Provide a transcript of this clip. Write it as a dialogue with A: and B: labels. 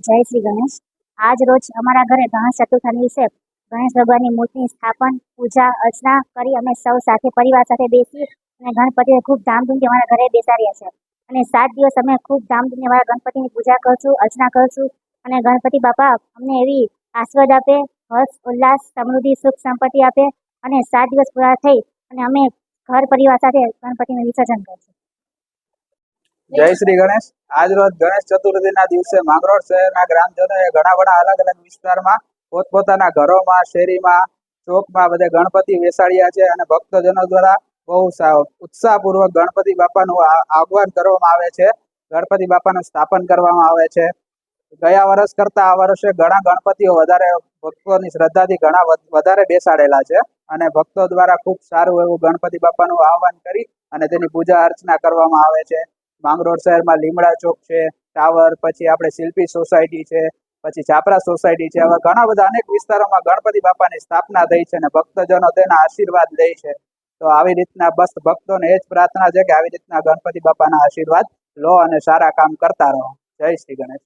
A: જય શ્રી ગણેશ. આજ રોજ અમારા ઘરે ગણેશ ચતુર્થના દિવસે ગણેશ ભગવાનની મૂર્તિની સ્થાપન, પૂજા, અર્ચના કરી અમે સૌ સાથે, પરિવાર સાથે બેસી અને ગણપતિને ખૂબ ધામધૂમથી અમારા ઘરે બેસાડ્યા છે. અને સાત દિવસ અમે ખૂબ ધામધૂમથી અમારા ગણપતિની પૂજા કરું છું અર્ચના કરું છું અને ગણપતિ બાપા અમને એવી આશીર્વાદ આપે, હર્ષ, ઉલ્લાસ, સમૃદ્ધિ, સુખ, સંપત્તિ આપે અને સાત દિવસ પૂરા થઈ અને અમે ઘર પરિવાર સાથે ગણપતિનું વિસર્જન કરશું.
B: જય શ્રી ગણેશ. આજ રોજ ગણેશ ચતુર્થીના દિવસે માંગરોળ શહેરના ગ્રામજનોએ ઘણા બધા અલગ અલગ વિસ્તારમાં પોતપોતાના ઘરોમાં, શેરીમાં, ચોકમાં બધે ગણપતિ બેસાડ્યા છે અને ભક્તજનો દ્વારા બહુ ઉત્સાહપૂર્વક ગણપતિ બાપાનું આગવાન કરવામાં આવે છે. ગણપતિ બાપાનું સ્થાપન કરવામાં આવે છે. ગયા વર્ષ કરતા આ વર્ષે ઘણા ગણપતિઓ વધારે ભક્તોની શ્રદ્ધાથી ઘણા વધારે બેસાડેલા છે અને ભક્તો દ્વારા ખૂબ સારું એવું ગણપતિ બાપાનું આહવાન કરી અને તેની પૂજા અર્ચના કરવામાં આવે છે. માંગરોળ શહેરમાં લીમડા ચોક છે, ટાવર, પછી આપણે શિલ્પી સોસાયટી છે, પછી છાપરા સોસાયટી છે. આવા ઘણા બધા અનેક વિસ્તારોમાં ગણપતિ બાપાની સ્થાપના થઈ છે અને ભક્તજનો તેના આશીર્વાદ લે છે. તો આવી રીતના બસ ભક્તોને એ જ પ્રાર્થના છે કે આવી રીતના ગણપતિ બાપાના આશીર્વાદ લો અને સારા કામ કરતા રહો. જય શ્રી ગણેશ.